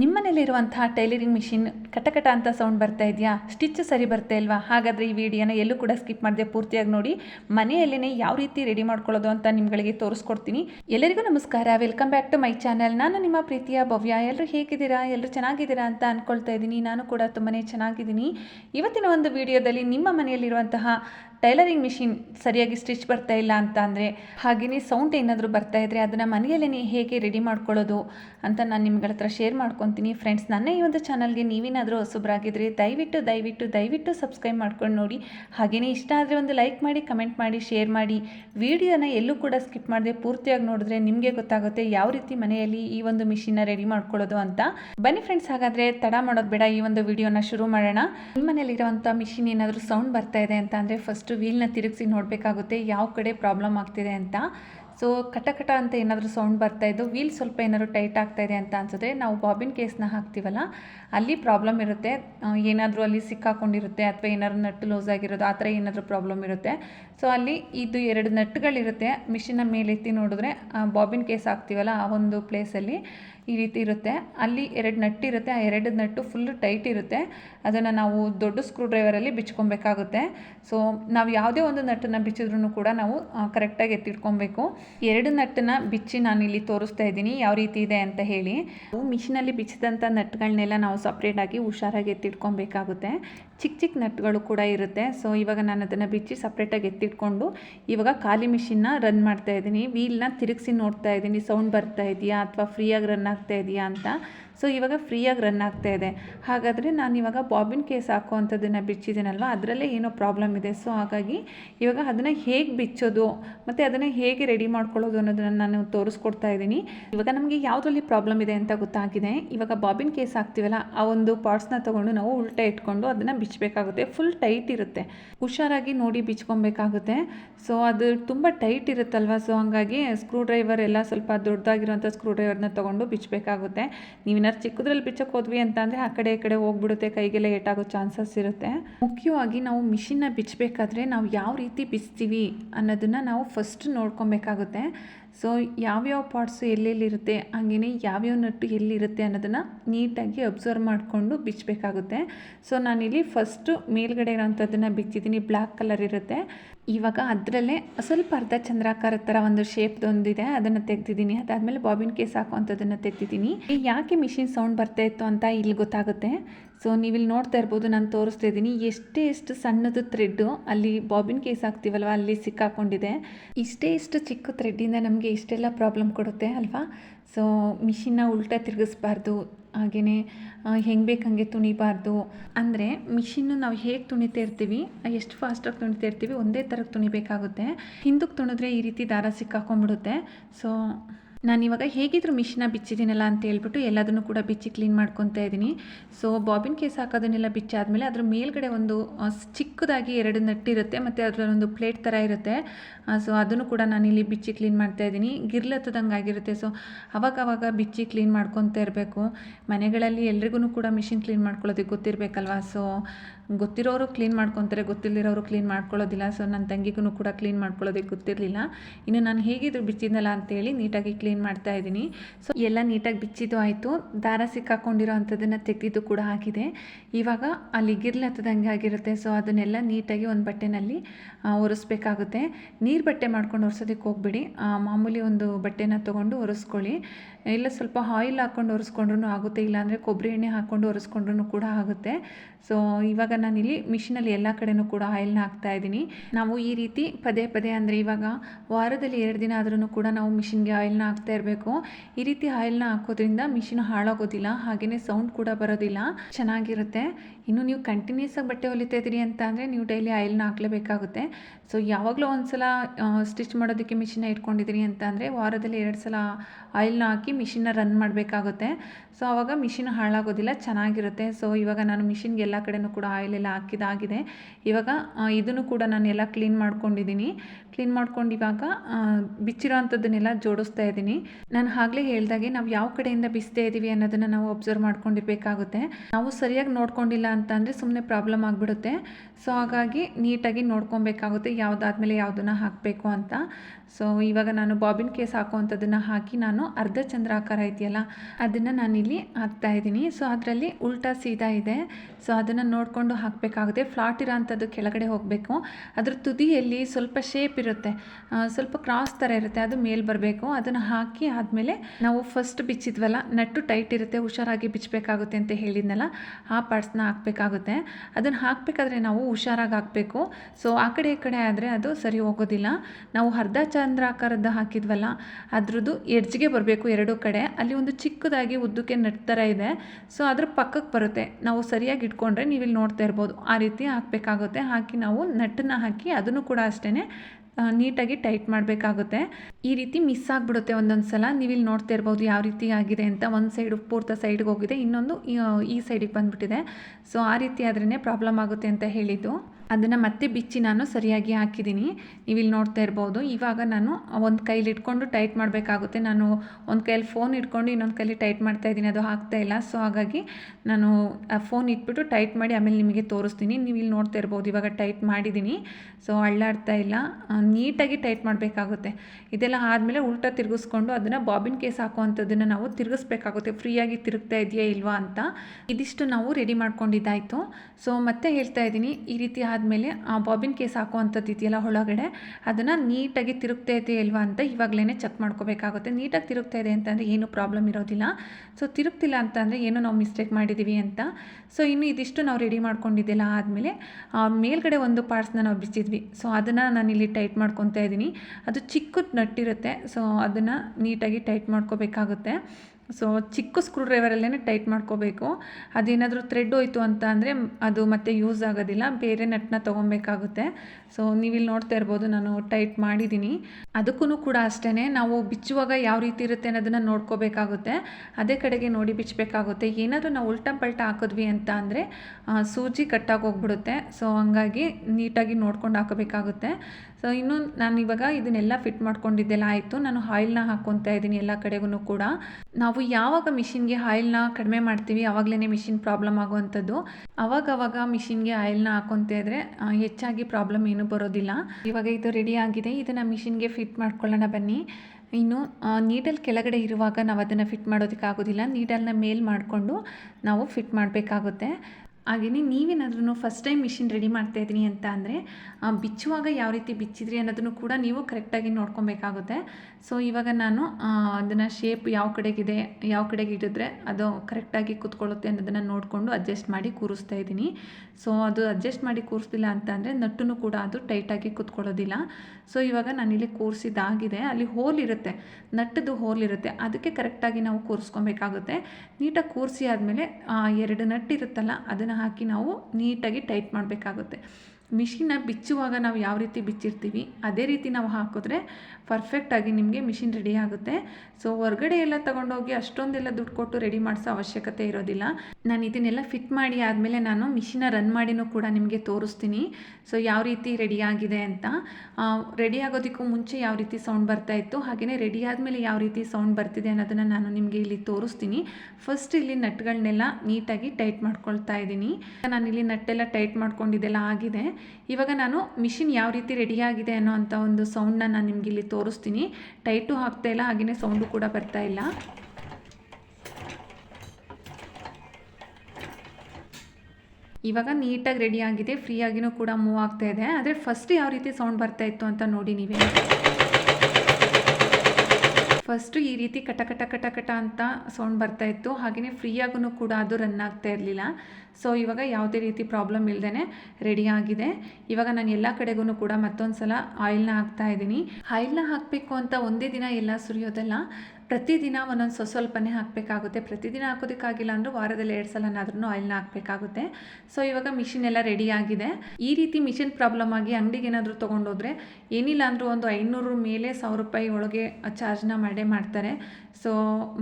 ನಿಮ್ಮನೇಲಿರುವಂತಹ tailoring machine ಕಟಕಟ ಅಂತ sound ಬರ್ತಾ ಇದೆಯಾ? ಸ್ಟಿಚ್ ಸರಿ ಬರ್ತಾ ಇಲ್ವಾ? ಹಾಗಾದರೆ ಈ ವಿಡಿಯೋನ ಎಲ್ಲೂ ಕೂಡ ಸ್ಕಿಪ್ ಮಾಡದೆ ಪೂರ್ತಿಯಾಗಿ ನೋಡಿ. ಮನೆಯಲ್ಲೇ ಯಾವ ರೀತಿ ರೆಡಿ ಮಾಡ್ಕೊಳ್ಳೋದು ಅಂತ ನಿಮ್ಗಳಿಗೆ ತೋರಿಸ್ಕೊಡ್ತೀನಿ. ಎಲ್ಲರಿಗೂ ನಮಸ್ಕಾರ. Welcome back to my channel. ನಾನು ನಿಮ್ಮ ಪ್ರೀತಿಯ ಭವ್ಯ. ಎಲ್ಲರೂ ಹೇಗಿದ್ದೀರಾ? ಎಲ್ಲರೂ ಚೆನ್ನಾಗಿದ್ದೀರಾ ಅಂತ ಅಂದ್ಕೊಳ್ತಾ ಇದ್ದೀನಿ. ನಾನು ಕೂಡ ತುಂಬಾ ಚೆನ್ನಾಗಿದ್ದೀನಿ. ಇವತ್ತಿನ ಒಂದು ವಿಡಿಯೋದಲ್ಲಿ ನಿಮ್ಮ ಮನೆಯಲ್ಲಿರುವಂತಹ ಟೈಲರಿಂಗ್ ಮಿಷಿನ್ ಸರಿಯಾಗಿ ಸ್ಟಿಚ್ ಬರ್ತಾ ಇಲ್ಲ ಅಂತ ಅಂದರೆ ಹಾಗೆಯೇ ಸೌಂಡ್ ಏನಾದರೂ ಬರ್ತಾ ಇದ್ದರೆ ಅದನ್ನು ಮನೆಯಲ್ಲೇ ಹೇಗೆ ರೆಡಿ ಮಾಡ್ಕೊಳ್ಳೋದು ಅಂತ ನಾನು ನಿಮ್ಗಳ ಹತ್ರ ಶೇರ್ ಮಾಡ್ಕೊತೀನಿ. ಫ್ರೆಂಡ್ಸ್ ನನ್ನ ಈ ಒಂದು ಚಾನಲ್ಗೆ ನೀವೇನಾದರೂ ಹೊಸಬ್ರಾಗಿದ್ದರೆ ದಯವಿಟ್ಟು ದಯವಿಟ್ಟು ದಯವಿಟ್ಟು ಸಬ್ಸ್ಕ್ರೈಬ್ ಮಾಡ್ಕೊಂಡು ನೋಡಿ. ಹಾಗೆಯೇ ಇಷ್ಟ ಆದರೆ ಒಂದು ಲೈಕ್ ಮಾಡಿ ಕಮೆಂಟ್ ಮಾಡಿ ಶೇರ್ ಮಾಡಿ. ವಿಡಿಯೋನ ಎಲ್ಲೂ ಕೂಡ ಸ್ಕಿಪ್ ಮಾಡದೆ ಪೂರ್ತಿಯಾಗಿ ನೋಡಿದ್ರೆ ನಿಮಗೆ ಗೊತ್ತಾಗುತ್ತೆ ಯಾವ ರೀತಿ ಮನೆಯಲ್ಲಿ ಈ ಒಂದು ಮಿಷಿನ್ನ ರೆಡಿ ಮಾಡ್ಕೊಳ್ಳೋದು ಅಂತ. ಬನ್ನಿ ಫ್ರೆಂಡ್ಸ್ ಹಾಗಾದರೆ ತಡ ಮಾಡೋದು ಬೇಡ, ಈ ಒಂದು ವಿಡಿಯೋನ ಶುರು ಮಾಡೋಣ. ನಿಮ್ಮ ಮನೇಲಿರುವಂಥ ಮಿಷಿನ್ ಏನಾದರೂ ಸೌಂಡ್ ಬರ್ತಾ ಇದೆ ಅಂತ ಅಂದರೆ ಫಸ್ಟು ವೀಲ್ನ ತಿರುಗಿಸಿ ನೋಡಬೇಕಾಗುತ್ತೆ ಯಾವ ಕಡೆ ಪ್ರಾಬ್ಲಮ್ ಆಗ್ತಿದೆ ಅಂತ. ಸೊ ಕಟ ಕಟ ಅಂತ ಏನಾದರೂ ಸೌಂಡ್ ಬರ್ತಾ ಇದ್ದು ವೀಲ್ ಸ್ವಲ್ಪ ಏನಾದರೂ ಟೈಟ್ ಆಗ್ತಾ ಇದೆ ಅಂತ ಅನ್ಸಿದ್ರೆ ನಾವು ಬಾಬಿನ್ ಕೇಸ್ನ ಹಾಕ್ತೀವಲ್ಲ, ಅಲ್ಲಿ ಪ್ರಾಬ್ಲಮ್ ಇರುತ್ತೆ. ಏನಾದರೂ ಅಲ್ಲಿ ಸಿಕ್ಕಾಕೊಂಡಿರುತ್ತೆ ಅಥವಾ ಏನಾದ್ರು ನಟ್ಟು ಲೂಸ್ ಆಗಿರೋದು, ಆ ಥರ ಏನಾದರೂ ಪ್ರಾಬ್ಲಮ್ ಇರುತ್ತೆ. ಸೊ ಅಲ್ಲಿ ಇದು ಎರಡು ನಟ್ಗಳಿರುತ್ತೆ ಮಿಷಿನ ಮೇಲೆತ್ತಿ ನೋಡಿದ್ರೆ ಬಾಬಿನ್ ಕೇಸ್ ಹಾಕ್ತೀವಲ್ಲ ಆ ಒಂದು ಪ್ಲೇಸಲ್ಲಿ ಈ ರೀತಿ ಇರುತ್ತೆ. ಅಲ್ಲಿ ಎರಡು ನಟ್ಟಿರುತ್ತೆ ಆ ಎರಡು ನಟ್ಟು ಫುಲ್ ಟೈಟ್ ಇರುತ್ತೆ. ಅದನ್ನು ನಾವು ದೊಡ್ಡ ಸ್ಕ್ರೂ ಡ್ರೈವರಲ್ಲಿ ಬಿಚ್ಕೊಬೇಕಾಗುತ್ತೆ. ಸೊ ನಾವು ಯಾವುದೇ ಒಂದು ನಟ್ಟನ್ನು ಬಿಚ್ಚಿದ್ರೂ ಕೂಡ ನಾವು ಕರೆಕ್ಟಾಗಿ ಎತ್ತಿಟ್ಕೊಬೇಕು. ಎರಡು ನಟ್ಟನ್ನು ಬಿಚ್ಚಿ ನಾನು ಇಲ್ಲಿ ತೋರಿಸ್ತಾ ಇದ್ದೀನಿ. ಯಾವ ರೀತಿ ಇದೆ ಅಂತ ಹೇಳಿ. ಮಿಷಿನಲ್ಲಿ ಬಿಚ್ಚಿದಂಥ ನಟ್ಗಳನ್ನೆಲ್ಲ ನಾವು ಸಪ್ರೇಟಾಗಿ ಹುಷಾರಾಗಿ ಎತ್ತಿಟ್ಕೊಬೇಕಾಗುತ್ತೆ. ಚಿಕ್ಕ ಚಿಕ್ಕ ನಟ್ಗಳು ಕೂಡ ಇರುತ್ತೆ. ಸೊ ಇವಾಗ ನಾನು ಅದನ್ನು ಬಿಚ್ಚಿ ಸಪ್ರೇಟಾಗಿ ಎತ್ತಿಟ್ಕೊಂಡು ಇವಾಗ ಖಾಲಿ ಮಿಷಿನ್ನ ರನ್ ಮಾಡ್ತಾ ಇದ್ದೀನಿ. ವೀಲ್ನ ತಿರುಗಿಸಿ ನೋಡ್ತಾ ಇದ್ದೀನಿ. ಸೌಂಡ್ ಬರ್ತಾ ಇದೆಯಾ ಅಥವಾ ಫ್ರೀಯಾಗಿ ರನ್ ಆಗ್ತಾ ಇದೆಯಾ ಅಂತ. ಸೊ ಇವಾಗ ಫ್ರೀಯಾಗಿ ರನ್ ಆಗ್ತಾ ಇದೆ. ಹಾಗಾದರೆ ನಾನು ಇವಾಗ ಬಾಬಿನ್ ಕೇಸ್ ಹಾಕುವಂಥದ್ದನ್ನು ಬಿಚ್ಚಿದ್ದೀನಲ್ವ ಅದರಲ್ಲೇ ಏನೋ ಪ್ರಾಬ್ಲಮ್ ಇದೆ. ಸೊ ಹಾಗಾಗಿ ಇವಾಗ ಅದನ್ನು ಹೇಗೆ ಬಿಚ್ಚೋದು, ಮತ್ತು ಅದನ್ನು ಹೇಗೆ ರೆಡಿ ಮಾಡ್ಕೊಳ್ಳೋದು ಅನ್ನೋದನ್ನು ನಾನು ತೋರಿಸ್ಕೊಡ್ತಾ ಇದ್ದೀನಿ. ಇವಾಗ ನಮಗೆ ಯಾವುದರಲ್ಲಿ ಪ್ರಾಬ್ಲಮ್ ಇದೆ ಅಂತ ಗೊತ್ತಾಗಿದೆ. ಇವಾಗ ಬಾಬಿನ್ ಕೇಸ್ ಹಾಕ್ತೀವಲ್ಲ, ಆ ಒಂದು ಪಾರ್ಟ್ಸ್ನ ತೊಗೊಂಡು ನಾವು ಉಲ್ಟಾ ಇಟ್ಕೊಂಡು ಅದನ್ನು ಬಿಚ್ಚಬೇಕಾಗುತ್ತೆ ಫುಲ್ ಟೈಟ್ ಇರುತ್ತೆ. ಹುಷಾರಾಗಿ ನೋಡಿ ಬಿಚ್ಕೊಬೇಕಾಗುತ್ತೆ. ಸೊ ಅದು ತುಂಬ ಟೈಟ್ ಇರುತ್ತಲ್ವ? ಸೊ ಹಾಗಾಗಿ ಸ್ಕ್ರೂ ಡ್ರೈವರ್ ಎಲ್ಲ ಸ್ವಲ್ಪ ದೊಡ್ಡದಾಗಿರುವಂಥ ಸ್ಕ್ರೂ ಡ್ರೈವರ್ನ ತೊಗೊಂಡು ಬಿಚ್ಚಬೇಕಾಗುತ್ತೆ ನೀವು ಏನಾದ್ರು ಚಿಕ್ಕದ್ರಲ್ಲಿ ಬಿಚ್ಚಕ್ಕೆ ಹೋದ್ವಿ ಅಂತ ಅಂದರೆ ಆ ಕಡೆ ಈ ಕಡೆ ಹೋಗ್ಬಿಡುತ್ತೆ, ಕೈಗೆಲ್ಲ ಏಟಾಗೋ ಚಾನ್ಸಸ್ ಇರುತ್ತೆ. ಮುಖ್ಯವಾಗಿ ನಾವು ಮಿಷಿನ್ನ ಬಿಚ್ಚಬೇಕಾದ್ರೆ ನಾವು ಯಾವ ರೀತಿ ಬಿಚ್ತೀವಿ ಅನ್ನೋದನ್ನು ನಾವು ಫಸ್ಟ್ ನೋಡ್ಕೊಬೇಕಾಗುತ್ತೆ. ಸೊ ಯಾವ್ಯಾವ ಪಾರ್ಟ್ಸು ಎಲ್ಲೆಲ್ಲಿರುತ್ತೆ ಹಾಗೆಯೇ ಯಾವ್ಯಾವ ನಟ್ಟು ಎಲ್ಲಿರುತ್ತೆ ಅನ್ನೋದನ್ನು ನೀಟಾಗಿ ಅಬ್ಸರ್ವ್ ಮಾಡಿಕೊಂಡು ಬಿಚ್ಚಬೇಕಾಗುತ್ತೆ ಸೊ ನಾನಿಲ್ಲಿ ಫಸ್ಟು ಮೇಲ್ಗಡೆ ಇರೋಂಥದ್ದನ್ನು ಬಿಚ್ಚಿದ್ದೀನಿ. ಬ್ಲ್ಯಾಕ್ ಕಲರ್ ಇರುತ್ತೆ. ಇವಾಗ ಅದರಲ್ಲೇ ಸ್ವಲ್ಪ ಅರ್ಧ ಚಂದ್ರಾಕಾರದ ಥರ ಒಂದು ಶೇಪ್ದೊಂದಿದೆ ಅದನ್ನು ತೆಗ್ದಿದ್ದೀನಿ. ಅದಾದಮೇಲೆ ಬಾಬಿನ್ ಕೇಸ್ ಹಾಕುವಂಥದ್ದನ್ನು ತೆಗ್ದಿದ್ದೀನಿ. ಯಾಕೆ ಮಿಷಿನ್ ಸೌಂಡ್ ಬರ್ತಾ ಇತ್ತು ಅಂತ ಇಲ್ಲಿ ಗೊತ್ತಾಗುತ್ತೆ. ಸೊ ನೀವಿಲ್ಲಿ ನೋಡ್ತಾ ಇರ್ಬೋದು, ನಾನು ತೋರಿಸ್ತಾ ಇದ್ದೀನಿ. ಎಷ್ಟೇ ಎಷ್ಟು ಸಣ್ಣದು ಥ್ರೆಡ್ಡು ಅಲ್ಲಿ ಬಾಬಿನ್ ಕೇಸ್ ಹಾಕ್ತೀವಲ್ವ ಅಲ್ಲಿ ಸಿಕ್ಕಾಕೊಂಡಿದೆ. ಇಷ್ಟೇ ಇಷ್ಟು ಚಿಕ್ಕ ಥ್ರೆಡ್ಡಿಂದ ನಮಗೆ ಇಷ್ಟೆಲ್ಲ ಪ್ರಾಬ್ಲಮ್ ಕೊಡುತ್ತೆ ಅಲ್ವಾ? ಸೊ ಮಿಷಿನ್ನ ಉಲ್ಟಾ ತಿರುಗಿಸ್ಬಾರ್ದು. ಹಾಗೆಯೇ ಹೆಂಗೆ ಬೇಕು ಹಾಗೆ ತುಣಿಬಾರ್ದು. ಅಂದರೆ ಮಿಷಿನ್ನು ನಾವು ಹೇಗೆ ತುಣಿತಾ ಇರ್ತೀವಿ? ಎಷ್ಟು ಫಾಸ್ಟಾಗಿ ತುಣಿತಾ ಇರ್ತೀವಿ? ಒಂದೇ ಥರಕ್ಕೆ ತುಣಿಬೇಕಾಗುತ್ತೆ. ಹಿಂದಕ್ಕೆ ತುಣಿದ್ರೆ ಈ ರೀತಿ ದಾರ ಸಿಕ್ಕಾಕೊಂಡ್ಬಿಡುತ್ತೆ. ಸೊ ನಾನಿವಾಗ ಹೇಗಿದ್ರು ಮಿಷಿನ ಬಿಚ್ಚಿದ್ದೀನಲ್ಲ ಅಂತ ಹೇಳ್ಬಿಟ್ಟು ಎಲ್ಲದನ್ನು ಕೂಡ ಬಿಚ್ಚಿ ಕ್ಲೀನ್ ಮಾಡ್ಕೊತಾ ಇದ್ದೀನಿ. ಸೊ ಬಾಬಿನ್ ಕೇಸ್ ಹಾಕೋದನ್ನೆಲ್ಲ ಬಿಚ್ಚಾದಮೇಲೆ ಅದ್ರ ಮೇಲ್ಗಡೆ ಒಂದು ಚಿಕ್ಕದಾಗಿ ಎರಡು ನಟ್ಟಿರುತ್ತೆ ಮತ್ತು ಅದರ ಒಂದು ಪ್ಲೇಟ್ ಥರ ಇರುತ್ತೆ ಸೊ ಅದನ್ನು ಕೂಡ ನಾನಿಲ್ಲಿ ಬಿಚ್ಚಿ ಕ್ಲೀನ್ ಮಾಡ್ತಾ ಇದ್ದೀನಿ. ಗಿರ್ಲತ್ತದಂಗೆ ಆಗಿರುತ್ತೆ. ಸೊ ಅವಾಗ ಅವಾಗ ಬಿಚ್ಚಿ ಕ್ಲೀನ್ ಮಾಡ್ಕೊತಾ ಇರಬೇಕು. ಮನೆಗಳಲ್ಲಿ ಎಲ್ರಿಗೂ ಕೂಡ ಮಿಷಿನ್ ಕ್ಲೀನ್ ಮಾಡ್ಕೊಳ್ಳೋದಕ್ಕೆ ಗೊತ್ತಿರಬೇಕಲ್ವಾ? ಸೊ ಗೊತ್ತಿರೋರು ಕ್ಲೀನ್ ಮಾಡ್ಕೊತಾರೆ ಗೊತ್ತಿಲ್ಲದಿರೋರು ಕ್ಲೀನ್ ಮಾಡ್ಕೊಳ್ಳೋದಿಲ್ಲ. ಸೊ ನನ್ನ ತಂಗಿಗೂ ಕೂಡ ಕ್ಲೀನ್ ಮಾಡ್ಕೊಳ್ಳೋದಕ್ಕೆ ಗೊತ್ತಿರಲಿಲ್ಲ. ಇನ್ನು ನಾನು ಹೇಗಿದ್ರು ಬಿಚ್ಚಿದ್ನಲ್ಲ ಅಂತೇಳಿ ನೀಟಾಗಿ ಕ್ಲೀನ್ ಮಾಡ್ತಾ ಇದ್ದೀನಿ. ಸೊ ಎಲ್ಲ ನೀಟಾಗಿ ಬಿಚ್ಚಿದ್ದು ಆಯಿತು. ದಾರ ಸಿಕ್ಕಾಕೊಂಡಿರೋ ಅಂಥದ್ದನ್ನು ತೆಗೆದಿದ್ದು ಕೂಡ ಆಗಿದೆ. ಇವಾಗ ಅಲ್ಲಿ ಗಿರ್ಲತ್ತದಂಗೆ ಆಗಿರುತ್ತೆ. ಸೊ ಅದನ್ನೆಲ್ಲ ನೀಟಾಗಿ ಒಂದು ಬಟ್ಟೆನಲ್ಲಿ ಒರೆಸ್ಬೇಕಾಗುತ್ತೆ. ನೀರು ಬಟ್ಟೆ ಮಾಡ್ಕೊಂಡು ಒರೆಸೋದಕ್ಕೆ ಹೋಗ್ಬಿಡಿ. ಮಾಮೂಲಿ ಒಂದು ಬಟ್ಟೆನ ತೊಗೊಂಡು ಒರೆಸ್ಕೊಳ್ಳಿ. ಇಲ್ಲ ಸ್ವಲ್ಪ ಆಯಿಲ್ ಹಾಕ್ಕೊಂಡು ಒರೆಸ್ಕೊಂಡ್ರೂ ಆಗುತ್ತೆ. ಇಲ್ಲಾಂದರೆ ಕೊಬ್ಬರಿ ಎಣ್ಣೆ ಹಾಕ್ಕೊಂಡು ಒರೆಸ್ಕೊಂಡ್ರೂ ಕೂಡ ಆಗುತ್ತೆ. ಸೊ ಇವಾಗ ನಾನಿಲ್ಲಿ ಮಿಷಿನಲ್ಲಿ ಎಲ್ಲ ಕಡೆನೂ ಕೂಡ ಆಯಿಲ್ನ ಹಾಕ್ತಾ ಇದ್ದೀನಿ. ನಾವು ಈ ರೀತಿ ಪದೇ ಪದೇ ಅಂದರೆ ಇವಾಗ ವಾರದಲ್ಲಿ ಎರಡು ದಿನ ಆದ್ರೂ ಕೂಡ ನಾವು ಮಿಷಿನ್ಗೆ ಆಯಿಲ್ನ ಹಾಕ್ತಾ ಇರಬೇಕು. ಈ ರೀತಿ ಆಯಿಲ್ನ ಹಾಕೋದ್ರಿಂದ ಮಿಷಿನ್ ಹಾಳಾಗೋದಿಲ್ಲ ಹಾಗೆಯೇ ಸೌಂಡ್ ಕೂಡ ಬರೋದಿಲ್ಲ. ಚೆನ್ನಾಗಿರುತ್ತೆ. ಇನ್ನು ನೀವು ಕಂಟಿನ್ಯೂಸ್ ಆಗಿ ಬಟ್ಟೆ ಹೊಲಿತಾ ಇದ್ದೀರಿ ಅಂತ ಅಂದರೆ ನೀವು ಡೈಲಿ ಆಯಿಲ್ನ ಹಾಕ್ಲೇಬೇಕಾಗುತ್ತೆ. ಸೊ ಯಾವಾಗಲೂ ಒಂದು ಸಲ ಸ್ಟಿಚ್ ಮಾಡೋದಕ್ಕೆ ಮಿಷಿನ ಇಟ್ಕೊಂಡಿದ್ದೀರಿ ಅಂತ ಅಂದರೆ ವಾರದಲ್ಲಿ ಎರಡು ಸಲ ಆಯಿಲ್ನ ಹಾಕಿ ಮಿಷಿನ್ನ ರನ್ ಮಾಡಬೇಕಾಗುತ್ತೆ. ಸೊ ಆವಾಗ ಮಿಷಿನ್ ಹಾಳಾಗೋದಿಲ್ಲ, ಚೆನ್ನಾಗಿರುತ್ತೆ. ಸೊ ಇವಾಗ ನಾನು ಮಿಷಿನ್ಗೆ ಎಲ್ಲ ಕಡೆನೂ ಕೂಡ ಆಯಿಲ್ ಆಯಿಲೆಲ್ಲ ಹಾಕಿದಾಗಿದೆ. ಇವಾಗ ಇದನ್ನು ಕೂಡ ನಾನು ಎಲ್ಲ ಕ್ಲೀನ್ ಮಾಡ್ಕೊಂಡಿದ್ದೀನಿ ಕ್ಲೀನ್ ಮಾಡ್ಕೊಂಡು ಇವಾಗ ಬಿಚ್ಚಿರೋ ಅಂಥದ್ದನ್ನೆಲ್ಲ ಜೋಡಿಸ್ತಾ ಇದ್ದೀನಿ ನಾನು ಆಗಲೇ ಹೇಳ್ದಾಗೆ ನಾವು ಯಾವ ಕಡೆಯಿಂದ ಬಿಸ್ತಾ ಇದ್ದೀವಿ ಅನ್ನೋದನ್ನು ನಾವು ಅಬ್ಸರ್ವ್ ಮಾಡ್ಕೊಂಡಿರಬೇಕಾಗುತ್ತೆ. ನಾವು ಸರಿಯಾಗಿ ನೋಡ್ಕೊಂಡಿಲ್ಲ ಅಂತ ಅಂದರೆ ಸುಮ್ಮನೆ ಪ್ರಾಬ್ಲಮ್ ಆಗಿಬಿಡುತ್ತೆ. ಸೊ ಹಾಗಾಗಿ ನೀಟಾಗಿ ನೋಡ್ಕೊಬೇಕಾಗುತ್ತೆ ಯಾವುದಾದ್ಮೇಲೆ ಯಾವುದನ್ನು ಹಾಕಬೇಕು ಅಂತ. ಸೊ ಇವಾಗ ನಾನು ಬಾಬಿನ್ ಕೇಸ್ ಹಾಕುವಂಥದ್ದನ್ನು ಹಾಕಿ ನಾನು ಅರ್ಧ ಚಂದ್ರಾಕಾರ ಇದೆಯಲ್ಲ ಅದನ್ನು ನಾನಿಲ್ಲಿ ಹಾಕ್ತಾ ಇದ್ದೀನಿ ಸೊ ಅದರಲ್ಲಿ ಉಲ್ಟಾ ಸೀದಾ ಇದೆ. ಸೊ ಅದನ್ನು ನೋಡಿಕೊಂಡು ಹಾಕಬೇಕಾಗುತ್ತೆ. ಫ್ಲಾಟ್ ಇರೋಂಥದ್ದು ಕೆಳಗಡೆ ಹೋಗಬೇಕು. ಅದ್ರ ತುದಿಯಲ್ಲಿ ಸ್ವಲ್ಪ ಶೇಪ್ ಇರುತ್ತೆ. ಸ್ವಲ್ಪ ಕ್ರಾಸ್ ಥರ ಇರುತ್ತೆ. ಅದು ಮೇಲೆ ಬರಬೇಕು. ಅದನ್ನು ಹಾಕಿ ಆದಮೇಲೆ ನಾವು ಫಸ್ಟ್ ಬಿಚ್ಚಿದ್ವಲ್ಲ, ನಟ್ಟು ಟೈಟ್ ಇರುತ್ತೆ, ಹುಷಾರಾಗಿ ಬಿಚ್ಚಬೇಕಾಗುತ್ತೆ ಅಂತ ಹೇಳಿದ್ನಲ್ಲ, ಆ ಪಾರ್ಟ್ಸ್ನ ಹಾಕಬೇಕಾಗುತ್ತೆ. ಅದನ್ನು ಹಾಕಬೇಕಾದ್ರೆ ನಾವು ಹುಷಾರಾಗಿ ಹಾಕಬೇಕು. ಸೊ ಆ ಕಡೆ, ಈ ಕಡೆ ಆದರೆ ಅದು ಸರಿ ಹೋಗೋದಿಲ್ಲ. ನಾವು ಅರ್ಧ ಚಂದ್ರಾಕಾರದ ಹಾಕಿದ್ವಲ್ಲ, ಅದ್ರದ್ದು ಎಡ್ಜ್ಗೆ ಬರಬೇಕು ಎರಡೂ ಕಡೆ. ಅಲ್ಲಿ ಒಂದು ಚಿಕ್ಕದಾಗಿ ಉದ್ದಕ್ಕೆ ನಟ್ ಥರ ಇದೆ. ಸೊ ಅದ್ರ ಪಕ್ಕಕ್ಕೆ ಬರುತ್ತೆ. ನಾವು ಸರಿಯಾಗಿ ಇಟ್ಕೊಂಡ್ರೆ ನೀವು ಇಲ್ಲಿ ನೋಡ್ತಾ ಇರ್ಬೋದು, ಆ ರೀತಿ ಹಾಕಬೇಕಾಗುತ್ತೆ. ಹಾಕಿ ನಾವು ನಟ್ಟನ್ನು ಹಾಕಿ ಅದನ್ನು ಕೂಡ ಅಷ್ಟೇ ನೀಟಾಗಿ ಟೈಟ್ ಮಾಡಬೇಕಾಗುತ್ತೆ. ಈ ರೀತಿ ಮಿಸ್ ಆಗಿಬಿಡುತ್ತೆ ಒಂದೊಂದು ಸಲ. ನೀವು ಇಲ್ಲಿ ನೋಡ್ತಾ ಇರ್ಬೋದು ಯಾವ ರೀತಿ ಆಗಿದೆ ಅಂತ. ಒಂದು ಸೈಡು ಪೂರ್ತ ಸೈಡ್ಗೆ ಹೋಗಿದೆ, ಇನ್ನೊಂದು, ಈ- ಸೈಡಿಗೆ ಬಂದುಬಿಟ್ಟಿದೆ. ಸೊ ಆ ರೀತಿ ಆದ್ರೇ ಪ್ರಾಬ್ಲಮ್ ಆಗುತ್ತೆ ಅಂತ ಹೇಳಿದ್ದು. ಅದನ್ನು ಮತ್ತೆ ಬಿಚ್ಚಿ ನಾನು ಸರಿಯಾಗಿ ಹಾಕಿದ್ದೀನಿ. ನೀವು ಇಲ್ಲಿ ನೋಡ್ತಾ ಇರ್ಬೋದು. ಇವಾಗ ನಾನು ಒಂದು ಕೈಲಿ ಇಟ್ಕೊಂಡು ಟೈಟ್ ಮಾಡಬೇಕಾಗುತ್ತೆ. ನಾನು ಒಂದು ಕೈಯಲ್ಲಿ ಫೋನ್ ಇಟ್ಕೊಂಡು ಇನ್ನೊಂದು ಕೈಲಿ ಟೈಟ್ ಮಾಡ್ತಾ ಇದ್ದೀನಿ. ಅದು ಆಗ್ತಾ ಇಲ್ಲ. ಸೊ ಹಾಗಾಗಿ ನಾನು ಫೋನ್ ಇಟ್ಬಿಟ್ಟು ಟೈಟ್ ಮಾಡಿ ಆಮೇಲೆ ನಿಮಗೆ ತೋರಿಸ್ತೀನಿ. ನೀವು ಇಲ್ಲಿ ನೋಡ್ತಾ ಇರ್ಬೋದು. ಇವಾಗ ಟೈಟ್ ಮಾಡಿದ್ದೀನಿ. ಸೊ ಅಳ್ಳಾಡ್ತಾ ಇಲ್ಲ. ನೀಟಾಗಿ ಟೈಟ್ ಮಾಡಬೇಕಾಗುತ್ತೆ. ಇದೆಲ್ಲ ಆದಮೇಲೆ ಉಲ್ಟಾ ತಿರುಗಿಸ್ಕೊಂಡು ಅದನ್ನು ಬಾಬಿನ್ ಕೇಸ್ ಹಾಕುವಂಥದ್ದನ್ನು ನಾವು ತಿರುಗಿಸ್ಬೇಕಾಗುತ್ತೆ. ಫ್ರೀಯಾಗಿ ತಿರುಗ್ತಾ ಇದೆಯಾ ಇಲ್ವಾ ಅಂತ. ಇದಿಷ್ಟು ನಾವು ರೆಡಿ ಮಾಡ್ಕೊಂಡಿದ್ದಾಯಿತು. ಸೊ ಮತ್ತೆ ಹೇಳ್ತಾ ಇದ್ದೀನಿ. ಈ ರೀತಿ ಆದಮೇಲೆ ಆ ಬಾಬಿನ್ ಕೇಸ್ ಹಾಕುವಂಥದ್ದು ಇದೆಯಲ್ಲ ಒಳಗಡೆ ಅದನ್ನು ನೀಟಾಗಿ ತಿರುಗ್ತಾ ಇದೆ ಇಲ್ವಾ ಅಂತ ಇವಾಗಲೇ ಚೆಕ್ ಮಾಡ್ಕೋಬೇಕಾಗುತ್ತೆ. ನೀಟಾಗಿ ತಿರುಗ್ತಾ ಇದೆ ಅಂತಂದರೆ ಏನೂ ಪ್ರಾಬ್ಲಮ್ ಇರೋದಿಲ್ಲ. ಸೊ ತಿರುಗ್ತಿಲ್ಲ ಅಂತಂದರೆ ಏನೋ ನಾವು ಮಿಸ್ಟೇಕ್ ಮಾಡಿದ್ದೀವಿ ಅಂತ. ಸೊ ಇನ್ನು ಇದಿಷ್ಟು ನಾವು ರೆಡಿ ಮಾಡ್ಕೊಂಡಿದ್ದೆಲ್ಲ ಆದಮೇಲೆ ಮೇಲ್ಗಡೆ ಒಂದು ಪಾರ್ಟ್ಸ್ನ ನಾವು ಬಿಚ್ಚಿದ್ವಿ. ಸೊ ಅದನ್ನು ನಾನಿಲ್ಲಿ ಟೈಟ್ ಮಾಡ್ಕೊತಾ ಇದ್ದೀನಿ ಅದು ಚಿಕ್ಕದು ನಟ್ಟಿರುತ್ತೆ. ಸೊ ಅದನ್ನು ನೀಟಾಗಿ ಟೈಟ್ ಮಾಡ್ಕೋಬೇಕಾಗುತ್ತೆ. ಸೊ ಚಿಕ್ಕ ಸ್ಕ್ರೂ ಡ್ರೈವರಲ್ಲೇ ಟೈಟ್ ಮಾಡ್ಕೋಬೇಕು. ಅದೇನಾದರೂ ಥ್ರೆಡ್ ಹೋಯ್ತು ಅಂತ ಅಂದರೆ ಅದು ಮತ್ತೆ ಯೂಸ್ ಆಗೋದಿಲ್ಲ, ಬೇರೆ ನಟ್ನ ತೊಗೊಬೇಕಾಗುತ್ತೆ ಸೊ ನೀವಿಲ್ಲಿ ನೋಡ್ತಾ ಇರ್ಬೋದು ನಾನು ಟೈಟ್ ಮಾಡಿದ್ದೀನಿ ಅದಕ್ಕೂ ಕೂಡ ಅಷ್ಟೇ ನಾವು ಬಿಚ್ಚುವಾಗ ಯಾವ ರೀತಿ ಇರುತ್ತೆ ಅನ್ನೋದನ್ನು ನೋಡ್ಕೋಬೇಕಾಗುತ್ತೆ. ಅದೇ ಕಡೆಗೆ ನೋಡಿ ಬಿಚ್ಚಬೇಕಾಗುತ್ತೆ. ಏನಾದರೂ ನಾವು ಉಲ್ಟಾ ಪಲ್ಟಾ ಹಾಕಿದ್ವಿ ಅಂತ ಅಂದರೆ ಸೂಜಿ ಕಟ್ಟಾಗಿ ಹೋಗ್ಬಿಡುತ್ತೆ. ಸೊ ಹಂಗಾಗಿ ನೀಟಾಗಿ ನೋಡ್ಕೊಂಡು ಹಾಕಬೇಕಾಗುತ್ತೆ. ಸೊ ಇನ್ನು ನಾನು ಇವಾಗ ಇದನ್ನೆಲ್ಲ ಫಿಟ್ ಮಾಡ್ಕೊಂಡಿದ್ದೆಲ್ಲ ಆಯಿತು. ನಾನು ಆಯಿಲ್ನ ಹಾಕ್ಕೊತಾ ಇದ್ದೀನಿ ಎಲ್ಲ ಕಡೆಗೂ ಕೂಡ. ನಾವು ಯಾವಾಗ ಮಿಷಿನ್ಗೆ ಆಯಿಲ್ನ ಕಡಿಮೆ ಮಾಡ್ತೀವಿ ಆವಾಗಲೇ ಮಿಷಿನ್ ಪ್ರಾಬ್ಲಮ್ ಆಗುವಂಥದ್ದು. ಅವಾಗವಾಗ ಮಿಷಿನ್ಗೆ ಆಯಿಲ್ನ ಹಾಕ್ಕೊತಾ ಇದ್ರೆ ಹೆಚ್ಚಾಗಿ ಪ್ರಾಬ್ಲಮ್ ಏನೂ ಬರೋದಿಲ್ಲ. ಇವಾಗ ಇದು ರೆಡಿ ಆಗಿದೆ. ಇದನ್ನು ಮಿಷಿನ್ಗೆ ಫಿಟ್ ಮಾಡ್ಕೊಳ್ಳೋಣ ಬನ್ನಿ. ಇನ್ನು ನೀಡಲ್ ಕೆಳಗಡೆ ಇರುವಾಗ ನಾವು ಅದನ್ನು ಫಿಟ್ ಮಾಡೋದಕ್ಕಾಗೋದಿಲ್ಲ ನೀಡಲ್ನ ಮೇಲ್ ಮಾಡಿಕೊಂಡು ನಾವು ಫಿಟ್ ಮಾಡಬೇಕಾಗುತ್ತೆ. ಹಾಗೆಯೇ ನೀವೇನಾದ್ರೂ ಫಸ್ಟ್ ಟೈಮ್ ಮಿಷಿನ್ ರೆಡಿ ಮಾಡ್ತಾ ಇದ್ದೀನಿ ಅಂತ ಅಂದರೆ ಬಿಚ್ಚುವಾಗ ಯಾವ ರೀತಿ ಬಿಚ್ಚಿದ್ರಿ ಅನ್ನೋದನ್ನು ಕೂಡ ನೀವು ಕರೆಕ್ಟಾಗಿ ನೋಡ್ಕೊಬೇಕಾಗುತ್ತೆ. ಸೊ ಇವಾಗ ನಾನು ಅದನ್ನು ಶೇಪ್ ಯಾವ ಕಡೆಗಿದೆ, ಯಾವ ಕಡೆಗೆ ಇಡಿದ್ರೆ ಅದು ಕರೆಕ್ಟಾಗಿ ಕೂತ್ಕೊಳ್ಳುತ್ತೆ ಅನ್ನೋದನ್ನು ನೋಡಿಕೊಂಡು ಅಡ್ಜಸ್ಟ್ ಮಾಡಿ ಕೂರಿಸ್ತಾ ಇದ್ದೀನಿ. ಸೊ ಅದು ಅಡ್ಜಸ್ಟ್ ಮಾಡಿ ಕೂರಿಸ್ತಿಲ್ಲ ಅಂತ ಅಂದರೆ ನಟ್ಟನ್ನು ಕೂಡ ಅದು ಟೈಟಾಗಿ ಕೂತ್ಕೊಳ್ಳೋದಿಲ್ಲ. ಸೊ ಇವಾಗ ನಾನಿಲ್ಲಿ ಕೂರಿಸಿದಾಗಿದೆ ಅಲ್ಲಿ ಹೋಲ್ ಇರುತ್ತೆ. ನಟ್ಟದು ಹೋಲ್ ಇರುತ್ತೆ. ಅದಕ್ಕೆ ಕರೆಕ್ಟಾಗಿ ನಾವು ಕೂರಿಸ್ಕೊಬೇಕಾಗುತ್ತೆ. ನೀಟಾಗಿ ಕೂರಿಸಿ ಆದಮೇಲೆ ಎರಡು ನಟ್ ಇರುತ್ತಲ್ಲ ಅದನ್ನು ಹಾಕಿ ನಾವು ನೀಟಾಗಿ ಟೈಟ್ ಮಾಡಬೇಕಾಗುತ್ತೆ. ಮಿಷಿನ್ನ ಬಿಚ್ಚುವಾಗ ನಾವು ಯಾವ ರೀತಿ ಬಿಚ್ಚಿರ್ತೀವಿ, ಅದೇ ರೀತಿ ನಾವು ಹಾಕಿದ್ರೆ ಪರ್ಫೆಕ್ಟಾಗಿ ನಿಮಗೆ ಮಿಷಿನ್ ರೆಡಿ ಆಗುತ್ತೆ. ಸೊ ಹೊರಗಡೆ ಎಲ್ಲ ತೊಗೊಂಡೋಗಿ ಅಷ್ಟೊಂದೆಲ್ಲ ದುಡ್ಡು ಕೊಟ್ಟು ರೆಡಿ ಮಾಡಿಸೋ ಅವಶ್ಯಕತೆ ಇರೋದಿಲ್ಲ. ನಾನು ಇದನ್ನೆಲ್ಲ ಫಿಟ್ ಮಾಡಿ ಆದಮೇಲೆ ನಾನು ಮಿಷಿನ ರನ್ ಮಾಡಿನೂ ಕೂಡ ನಿಮಗೆ ತೋರಿಸ್ತೀನಿ. ಸೊ ಯಾವ ರೀತಿ ರೆಡಿ ಆಗಿದೆ ಅಂತ. ರೆಡಿ ಆಗೋದಕ್ಕೂ ಮುಂಚೆ ಯಾವ ರೀತಿ ಸೌಂಡ್ ಬರ್ತಾ ಇತ್ತು ಹಾಗೆಯೇ ರೆಡಿ ಆದಮೇಲೆ ಯಾವ ರೀತಿ ಸೌಂಡ್ ಬರ್ತಿದೆ ಅನ್ನೋದನ್ನು ನಾನು ನಿಮಗೆ ಇಲ್ಲಿ ತೋರಿಸ್ತೀನಿ. ಫಸ್ಟ್ ಇಲ್ಲಿ ನಟ್ಗಳನ್ನೆಲ್ಲ ನೀಟಾಗಿ ಟೈಟ್ ಮಾಡ್ಕೊಳ್ತಾ ಇದ್ದೀನಿ. ನಾನು ಇಲ್ಲಿ ನಟ್ಟೆಲ್ಲ ಟೈಟ್ ಮಾಡ್ಕೊಂಡಿದ್ದೆಲ್ಲ ಆಗಿದೆ. ಇವಾಗ ನಾನು ಮಿಷಿನ್ ಯಾವ ರೀತಿ ರೆಡಿ ಆಗಿದೆ ಅನ್ನೋ ಅಂಥ ಒಂದು ಸೌಂಡನ್ನ ನಾನು ನಿಮ್ಗೆ ಇಲ್ಲಿ ತೋರಿಸ್ತೀನಿ ಟೈಟು ಆಗ್ತಾ ಇಲ್ಲ ಹಾಗೆಯೇ ಸೌಂಡು ಕೂಡ ಬರ್ತಾ ಇಲ್ಲ. ಇವಾಗ ನೀಟಾಗಿ ರೆಡಿ ಆಗಿದೆ ಫ್ರೀಯಾಗಿನೂ ಕೂಡ ಮೂವ್ ಆಗ್ತಾ ಇದೆ. ಆದರೆ ಫಸ್ಟ್ ಯಾವ ರೀತಿ ಸೌಂಡ್ ಬರ್ತಾ ಇತ್ತು ಅಂತ ನೋಡಿ ನೀವೇ. ಫಸ್ಟು ಈ ರೀತಿ ಕಟ ಕಟ ಕಟ ಕಟ ಅಂತ ಸೌಂಡ್ ಬರ್ತಾ ಇತ್ತು. ಹಾಗೆಯೇ ಫ್ರೀಯಾಗೂ ಕೂಡ ಅದು ರನ್ ಆಗ್ತಾ ಇರಲಿಲ್ಲ. ಸೊ ಇವಾಗ ಯಾವುದೇ ರೀತಿ ಪ್ರಾಬ್ಲಮ್ ಇಲ್ಲದೇ ರೆಡಿ ಆಗಿದೆ. ಇವಾಗ ನಾನು ಎಲ್ಲ ಕಡೆಗೂ ಕೂಡ ಮತ್ತೊಂದು ಸಲ ಆಯಿಲ್ನ ಹಾಕ್ತಾ ಇದ್ದೀನಿ. ಆಯಿಲ್ನ ಹಾಕಬೇಕು ಅಂತ ಒಂದೇ ದಿನ ಎಲ್ಲ ಸುರಿಯೋದಲ್ಲ. ಪ್ರತಿದಿನ ಒಂದೊಂದು ಸ್ವ ಸ್ವಲ್ಪನೇ ಹಾಕಬೇಕಾಗುತ್ತೆ. ಪ್ರತಿದಿನ ಹಾಕೋದಕ್ಕಾಗಿಲ್ಲ ಅಂದರೂ ವಾರದಲ್ಲಿ ಎರಡು ಸಲನಾದ್ರೂ ಆಯಿಲ್ನ ಹಾಕಬೇಕಾಗುತ್ತೆ. ಸೊ ಇವಾಗ ಮಿಷಿನ್ ಎಲ್ಲ ರೆಡಿ ಆಗಿದೆ. ಈ ರೀತಿ ಮಿಷಿನ್ ಪ್ರಾಬ್ಲಮ್ ಆಗಿ ಅಂಗಡಿಗೆ ಏನಾದರೂ ತೊಗೊಂಡೋದ್ರೆ ಏನಿಲ್ಲ ಅಂದರೂ ಒಂದು ಐನೂರು ಮೇಲೆ ಸಾವಿರ ರೂಪಾಯಿ ಒಳಗೆ ಚಾರ್ಜ್ನ ಮಾಡೇ ಮಾಡ್ತಾರೆ. ಸೊ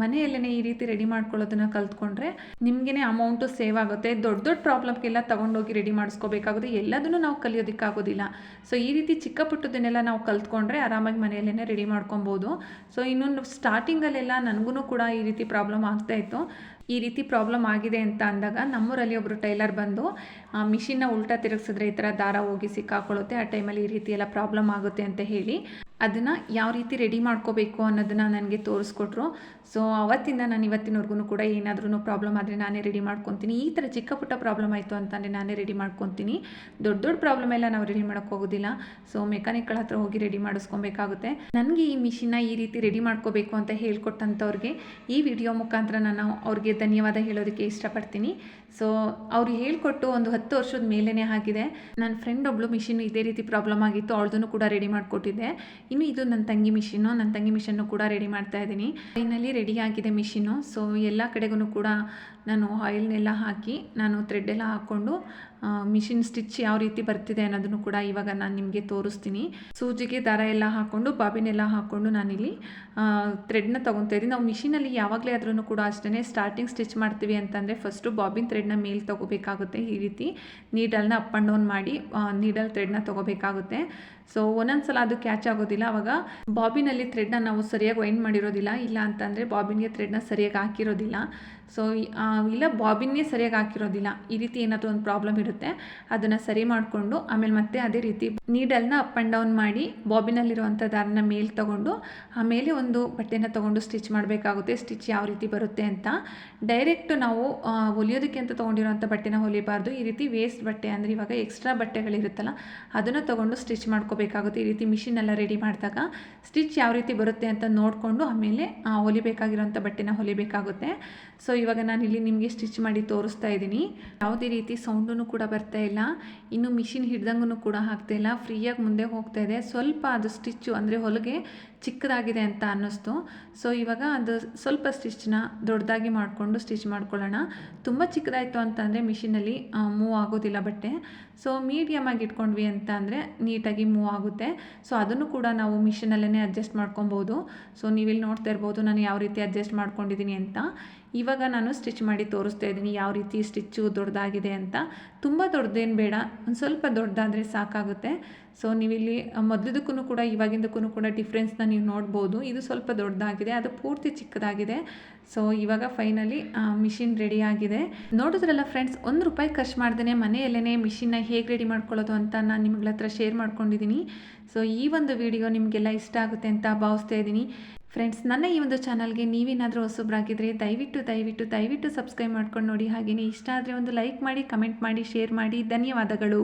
ಮನೆಯಲ್ಲೇ ಈ ರೀತಿ ರೆಡಿ ಮಾಡ್ಕೊಳ್ಳೋದನ್ನ ಕಲ್ತ್ಕೊಂಡ್ರೆ ನಿಮಗೇ ಅಮೌಂಟು ಸೇವ್ ಆಗುತ್ತೆ. ದೊಡ್ಡ ದೊಡ್ಡ ಪ್ರಾಬ್ಲಮ್ಗೆಲ್ಲ ತೊಗೊಂಡೋಗಿ ರೆಡಿ ಮಾಡಿಸ್ಕೋಬೇಕಾಗುತ್ತೆ. ಎಲ್ಲದನ್ನು ನಾವು ಕಲಿಯೋದಕ್ಕಾಗೋದಿಲ್ಲ. ಸೊ ಈ ರೀತಿ ಚಿಕ್ಕ ಪುಟ್ಟದನ್ನೆಲ್ಲ ನಾವು ಕಲ್ತ್ಕೊಂಡ್ರೆ ಆರಾಮಾಗಿ ಮನೆಯಲ್ಲೇ ರೆಡಿ ಮಾಡ್ಕೊಬೋದು. ಸೊ ಇನ್ನೊಂದು ಸ್ಟಾರ್ಟಿಂಗಲ್ಲೆಲ್ಲ ನನಗೂ ಕೂಡ ಈ ರೀತಿ ಪ್ರಾಬ್ಲಮ್ ಆಗ್ತಾ ಇತ್ತು. ಈ ರೀತಿ ಪ್ರಾಬ್ಲಮ್ ಆಗಿದೆ ಅಂತ ಅಂದಾಗ ನಮ್ಮೂರಲ್ಲಿ ಒಬ್ಬರು ಟೈಲರ್ ಬಂದು, ಆ ಮಿಷಿನ್ನ ಉಲ್ಟಾ ತಿರುಗಿಸಿದ್ರೆ ಈ ಥರ ದಾರ ಹೋಗಿ ಸಿಕ್ಕಾಕೊಳ್ಳುತ್ತೆ, ಆ ಟೈಮಲ್ಲಿ ಈ ರೀತಿ ಎಲ್ಲ ಪ್ರಾಬ್ಲಮ್ ಆಗುತ್ತೆ ಅಂತ ಹೇಳಿ ಅದನ್ನು ಯಾವ ರೀತಿ ರೆಡಿ ಮಾಡ್ಕೋಬೇಕು ಅನ್ನೋದನ್ನು ನನಗೆ ತೋರಿಸ್ಕೊಟ್ರು. ಸೊ ಅವತ್ತಿಂದ ನಾನು ಇವತ್ತಿನವರೆಗೂ ಕೂಡ ಏನಾದ್ರೂ ಪ್ರಾಬ್ಲಮ್ ಆದರೆ ನಾನೇ ರೆಡಿ ಮಾಡ್ಕೊತೀನಿ. ಈ ಥರ ಚಿಕ್ಕ ಪುಟ್ಟ ಪ್ರಾಬ್ಲಮ್ ಆಯಿತು ಅಂತಂದರೆ ನಾನೇ ರೆಡಿ ಮಾಡ್ಕೊತೀನಿ. ದೊಡ್ಡ ದೊಡ್ಡ ಪ್ರಾಬ್ಲಮ್ ಎಲ್ಲ ನಾವು ರೆಡಿ ಮಾಡೋಕ್ಕೋಗೋದಿಲ್ಲ ಸೊ ಮೆಕ್ಯಾನಿಕ್ಗಳ ಹತ್ರ ಹೋಗಿ ರೆಡಿ ಮಾಡಿಸ್ಕೊಬೇಕಾಗುತ್ತೆ. ನನಗೆ ಈ ಮಿಷಿನ್ನ ಈ ರೀತಿ ರೆಡಿ ಮಾಡ್ಕೋಬೇಕು ಅಂತ ಹೇಳ್ಕೊಟ್ಟಂಥವ್ರಿಗೆ ಈ ವಿಡಿಯೋ ಮುಖಾಂತರ ನಾನು ಅವ್ರಿಗೆ ಧನ್ಯವಾದ ಹೇಳೋದಕ್ಕೆ ಇಷ್ಟಪಡ್ತೀನಿ. ಸೊ ಅವ್ರು ಹೇಳಿಕೊಟ್ಟು ಒಂದು ಹತ್ತು ವರ್ಷದ ಮೇಲೇ ಆಗಿದೆ. ನನ್ನ ಫ್ರೆಂಡ್ ಒಬ್ಳು ಮಿಷಿನ್ ಇದೇ ರೀತಿ ಪ್ರಾಬ್ಲಮ್ ಆಗಿತ್ತು. ಅವಳದನ್ನು ಕೂಡ ರೆಡಿ ಮಾಡಿಕೊಟ್ಟಿದ್ದೆ. ಇನ್ನು ಇದು ನನ್ನ ತಂಗಿ ಮಿಷಿನ್ನು ನನ್ನ ತಂಗಿ ಮಿಷನ್ನು ಕೂಡ ರೆಡಿ ಮಾಡ್ತಾ ಇದ್ದೀನಿ. ಫೈನಲಿ ರೆಡಿ ಆಗಿದೆ ಮಿಷಿನ್ನು ಸೊ ಎಲ್ಲ ಕಡೆಗೂ ಕೂಡ ನಾನು ಆಯಿಲ್ನೆಲ್ಲ ಹಾಕಿ, ನಾನು ಥ್ರೆಡ್ ಎಲ್ಲ ಹಾಕ್ಕೊಂಡು ಮಿಷಿನ್ ಸ್ಟಿಚ್ ಯಾವ ರೀತಿ ಬರ್ತಿದೆ ಅನ್ನೋದನ್ನು ಕೂಡ ಇವಾಗ ನಾನು ನಿಮಗೆ ತೋರಿಸ್ತೀನಿ. ಸೂಜಿಗೆ ದಾರ ಎಲ್ಲ ಹಾಕ್ಕೊಂಡು ಬಾಬಿನೆಲ್ಲ ಹಾಕ್ಕೊಂಡು ನಾನಿಲ್ಲಿ ಥ್ರೆಡ್ನ ತೊಗೊತಾ ಇದ್ದೀನಿ. ನಾವು ಮಿಷಿನಲ್ಲಿ ಯಾವಾಗಲೇ ಆದ್ರೂ ಕೂಡ ಅಷ್ಟೇ ಸ್ಟಾರ್ಟಿಂಗ್ ಸ್ಟಿಚ್ ಮಾಡ್ತೀವಿ ಅಂತಂದರೆ ಫಸ್ಟು ಬಾಬಿನ್ ಥ್ರೆಡ್ನ ಮೇಲೆ ತೊಗೋಬೇಕಾಗುತ್ತೆ ಈ ರೀತಿ. ನೀಡಲ್ನ ಅಪ್ ಆ್ಯಂಡ್ ಡೌನ್ ಮಾಡಿ ನೀಡಲ್ ಥ್ರೆಡ್ನ ತೊಗೋಬೇಕಾಗುತ್ತೆ. ಸೊ ಒಂದೊಂದು ಸಲ ಅದು ಕ್ಯಾಚ್ ಆಗೋದಿಲ್ಲ. ಅವಾಗ ಬಾಬಿನಲ್ಲಿ ಥ್ರೆಡ್ನ ನಾವು ಸರಿಯಾಗಿ ವೈಂಡ್ ಮಾಡಿರೋದಿಲ್ಲ. ಇಲ್ಲ ಅಂತಂದರೆ ಬಾಬಿನ್ಗೆ ಥ್ರೆಡ್ನ ಸರಿಯಾಗಿ ಹಾಕಿರೋದಿಲ್ಲ. ಸೊ ಇಲ್ಲ ಬಾಬಿನ್ನೇ ಸರಿಯಾಗಿ ಹಾಕಿರೋದಿಲ್ಲ. ಈ ರೀತಿ ಏನಾದರೂ ಒಂದು ಪ್ರಾಬ್ಲಮ್ ಇರುತ್ತೆ. ಅದನ್ನು ಸರಿ ಮಾಡಿಕೊಂಡು ಆಮೇಲೆ ಮತ್ತೆ ಅದೇ ರೀತಿ ನೀಡಲ್ನ ಅಪ್ ಆ್ಯಂಡ್ ಡೌನ್ ಮಾಡಿ ಬಾಬಿನಲ್ಲಿರುವಂಥ ದಾರನ ಮೇಲೆ ತೊಗೊಂಡು ಆಮೇಲೆ ಒಂದು ಬಟ್ಟೆನ ತೊಗೊಂಡು ಸ್ಟಿಚ್ ಮಾಡಬೇಕಾಗುತ್ತೆ. ಸ್ಟಿಚ್ ಯಾವ ರೀತಿ ಬರುತ್ತೆ ಅಂತ. ಡೈರೆಕ್ಟ್ ನಾವು ಹೊಲಿಯೋದಕ್ಕೆ ಅಂತ ತೊಗೊಂಡಿರುವಂಥ ಬಟ್ಟೆನ ಹೊಲಿಬಾರ್ದು. ಈ ರೀತಿ ವೇಸ್ಟ್ ಬಟ್ಟೆ ಅಂದರೆ ಇವಾಗ ಎಕ್ಸ್ಟ್ರಾ ಬಟ್ಟೆಗಳಿರುತ್ತಲ್ಲ, ಅದನ್ನು ತೊಗೊಂಡು ಸ್ಟಿಚ್ ಮಾಡ್ಕೋಬೇಕಾಗುತ್ತೆ ಈ ರೀತಿ ಮಿಷಿನೆಲ್ಲ ರೆಡಿ ಮಾಡಿದಾಗ ಸ್ಟಿಚ್ ಯಾವ ರೀತಿ ಬರುತ್ತೆ ಅಂತ ನೋಡಿಕೊಂಡು ಆಮೇಲೆ ಹೊಲಿಬೇಕಾಗಿರೋಂಥ ಬಟ್ಟೆನ ಹೊಲಿಬೇಕಾಗುತ್ತೆ. ಸೊ ಇವಾಗ ನಾನು ಇಲ್ಲಿ ನಿಮಗೆ ಸ್ಟಿಚ್ ಮಾಡಿ ತೋರಿಸ್ತಾ ಇದ್ದೀನಿ. ಯಾವುದೇ ರೀತಿ ಸೌಂಡೂ ಕೂಡ ಬರ್ತಾ ಇಲ್ಲ. ಇನ್ನು ಮಿಷಿನ್ ಹಿಡ್ದಂಗೂ ಕೂಡ ಹಾಕ್ತಾ ಇಲ್ಲ. ಫ್ರೀಯಾಗಿ ಮುಂದೆ ಹೋಗ್ತಾ ಇದೆ. ಸ್ವಲ್ಪ ಅದು ಸ್ಟಿಚ್ಚು ಅಂದರೆ ಹೊಲಿಗೆ ಚಿಕ್ಕದಾಗಿದೆ ಅಂತ ಅನ್ನಿಸ್ತು. ಸೊ ಇವಾಗ ಅದು ಸ್ವಲ್ಪ ಸ್ಟಿಚ್ನ ದೊಡ್ಡದಾಗಿ ಮಾಡಿಕೊಂಡು ಸ್ಟಿಚ್ ಮಾಡ್ಕೊಳ್ಳೋಣ. ತುಂಬ ಚಿಕ್ಕದಾಯಿತು ಅಂತಂದರೆ ಮಿಷಿನಲ್ಲಿ ಮೂವ್ ಆಗೋದಿಲ್ಲ ಬಟ್ಟೆ. ಸೊ ಮೀಡಿಯಮ್ ಆಗಿ ಇಟ್ಕೊಂಡ್ವಿ ಅಂತ ಅಂದರೆ ನೀಟಾಗಿ ಮೂವ್ ಆಗುತ್ತೆ. ಸೊ ಅದನ್ನು ಕೂಡ ನಾವು ಮಿಷಿನಲ್ಲೇ ಅಡ್ಜಸ್ಟ್ ಮಾಡ್ಕೊಬೋದು. ಸೊ ನೀವಿಲ್ಲಿ ನೋಡ್ತಾ ಇರ್ಬೋದು ನಾನು ಯಾವ ರೀತಿ ಅಡ್ಜಸ್ಟ್ ಮಾಡ್ಕೊಂಡಿದ್ದೀನಿ ಅಂತ. ಇವಾಗ ನಾನು ಸ್ಟಿಚ್ ಮಾಡಿ ತೋರಿಸ್ತಾ ಇದ್ದೀನಿ, ಯಾವ ರೀತಿ ಸ್ಟಿಚ್ಚು ದೊಡ್ಡದಾಗಿದೆ ಅಂತ. ತುಂಬ ದೊಡ್ಡದೇನು ಬೇಡ, ಒಂದು ಸ್ವಲ್ಪ ದೊಡ್ಡದಾದರೆ ಸಾಕಾಗುತ್ತೆ. ಸೊ ನೀವಿಲ್ಲಿ ಮೊದಲದಕ್ಕೂ ಕೂಡ ಇವಾಗಿಂದಕ್ಕೂ ಕೂಡ ಡಿಫ್ರೆನ್ಸ್ನ ನೀವು ನೋಡ್ಬೋದು. ಇದು ಸ್ವಲ್ಪ ದೊಡ್ಡದಾಗಿದೆ, ಅದು ಪೂರ್ತಿ ಚಿಕ್ಕದಾಗಿದೆ. ಸೊ ಇವಾಗ ಫೈನಲಿ ಮಿಷಿನ್ ಆಗಿದೆ. ನೋಡಿದ್ರಲ್ಲ ಫ್ರೆಂಡ್ಸ್ ಒಂದು ರೂಪಾಯಿ ಖರ್ಚು ಮಾಡ್ದೇ ಮನೆಯಲ್ಲೇ ಮಿಷಿನ್ನ ಹೇಗೆ ರೆಡಿ ಮಾಡ್ಕೊಳ್ಳೋದು ಅಂತ ನಾನು ನಿಮ್ಗಳ ಹತ್ರ ಶೇರ್ ಮಾಡ್ಕೊಂಡಿದ್ದೀನಿ ಸೊ ಈ ಒಂದು ವಿಡಿಯೋ ನಿಮಗೆಲ್ಲ ಇಷ್ಟ ಆಗುತ್ತೆ ಅಂತ ಭಾವಿಸ್ತಾ ಇದ್ದೀನಿ. ಫ್ರೆಂಡ್ಸ್ ನನ್ನ ಈ ಒಂದು ಚಾನಲ್ಗೆ ನೀವೇನಾದರೂ ಹೊಸೊಬ್ಬರಾಗಿದ್ದರೆ ದಯವಿಟ್ಟು ದಯವಿಟ್ಟು ದಯವಿಟ್ಟು ಸಬ್ಸ್ಕ್ರೈಬ್ ಮಾಡ್ಕೊಂಡು ನೋಡಿ. ಹಾಗೆಯೇ ಇಷ್ಟ ಆದರೆ ಒಂದು ಲೈಕ್ ಮಾಡಿ ಕಮೆಂಟ್ ಮಾಡಿ ಶೇರ್ ಮಾಡಿ. ಧನ್ಯವಾದಗಳು.